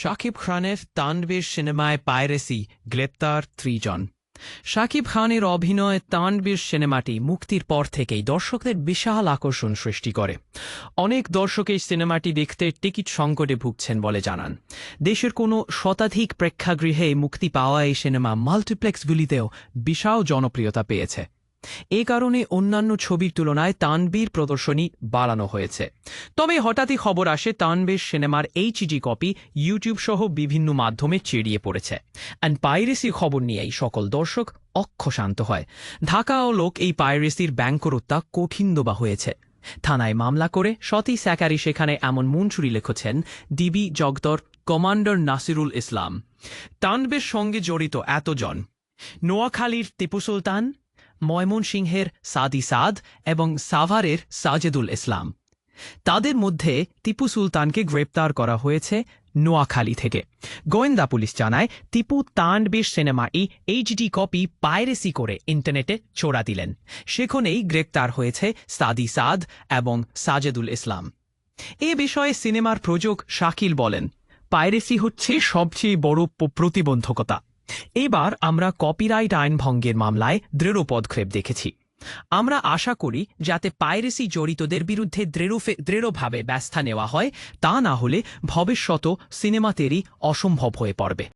শাকিব খানের তানবীর সিনেমায় পাইরেসি গ্রেপ্তার ত্রিজন। শাকিব খানের অভিনয়ে তানবীর সিনেমাটি মুক্তির পর থেকেই দর্শকদের বিশাল আকর্ষণ সৃষ্টি করে। অনেক দর্শক এই সিনেমাটি দেখতে টিকিট সংকটে ভুগছেন বলে জানান। দেশের কোনো শতাধিক প্রেক্ষাগৃহে মুক্তি পাওয়া এই সিনেমা মাল্টিপ্লেক্সগুলিতেও বিশাল জনপ্রিয়তা পেয়েছে। এ কারণে অন্যান্য ছবির তুলনায় তানবীর প্রদর্শনী বাড়ানো হয়েছে। তবে হঠাৎই খবর আসে, তানবীর সিনেমার এইচডি কপি ইউটিউব সহ বিভিন্ন মাধ্যমে চেরিয়ে পড়েছে। অ্যান্ড পাইরেসি খবর নিয়েই সকল দর্শক অক্ষশান্ত হয়। ঢাকা ও লোক এই পাইরেসির ব্যাংকরত্তা কঠিন দোবা হয়েছে। থানায় মামলা করে সতী স্যাকারি সেখানে এমন মুনচুরি লিখেছেন ডিবি জগদর কমান্ডার নাসিরুল ইসলাম। তানবের সঙ্গে জড়িত এতজন। নোয়াখালীর টিপু সুলতান ময়মনসিংহের সাদি সাদ এবং সাভারের সাজেদুল ইসলাম। তাদের মধ্যে টিপু সুলতানকে গ্রেপ্তার করা হয়েছে নোয়াখালী থেকে। গোয়েন্দা পুলিশ জানায়, টিপু তান্ডবীর সিনেমাটি এইচডি কপি পাইরেসি করে ইন্টারনেটে চোরা দিলেন। সেখানেই গ্রেপ্তার হয়েছে সাদি সাদ এবং সাজেদুল ইসলাম। এ বিষয়ে সিনেমার প্রযোগ শাকিল বলেন, পাইরেসি হচ্ছে সবচেয়ে বড় প্রতিবন্ধকতা। এবার আমরা কপিরাইট আইন ভঙ্গের মামলায় দৃঢ় পদক্ষেপ দেখেছি। আমরা আশা করি যাতে পাইরেসি জড়িতদের বিরুদ্ধে দৃঢ়ভাবে ব্যস্থা নেওয়া হয়, তা না হলে ভবিষ্যত সিনেমাতেরই অসম্ভব হয়ে পড়বে।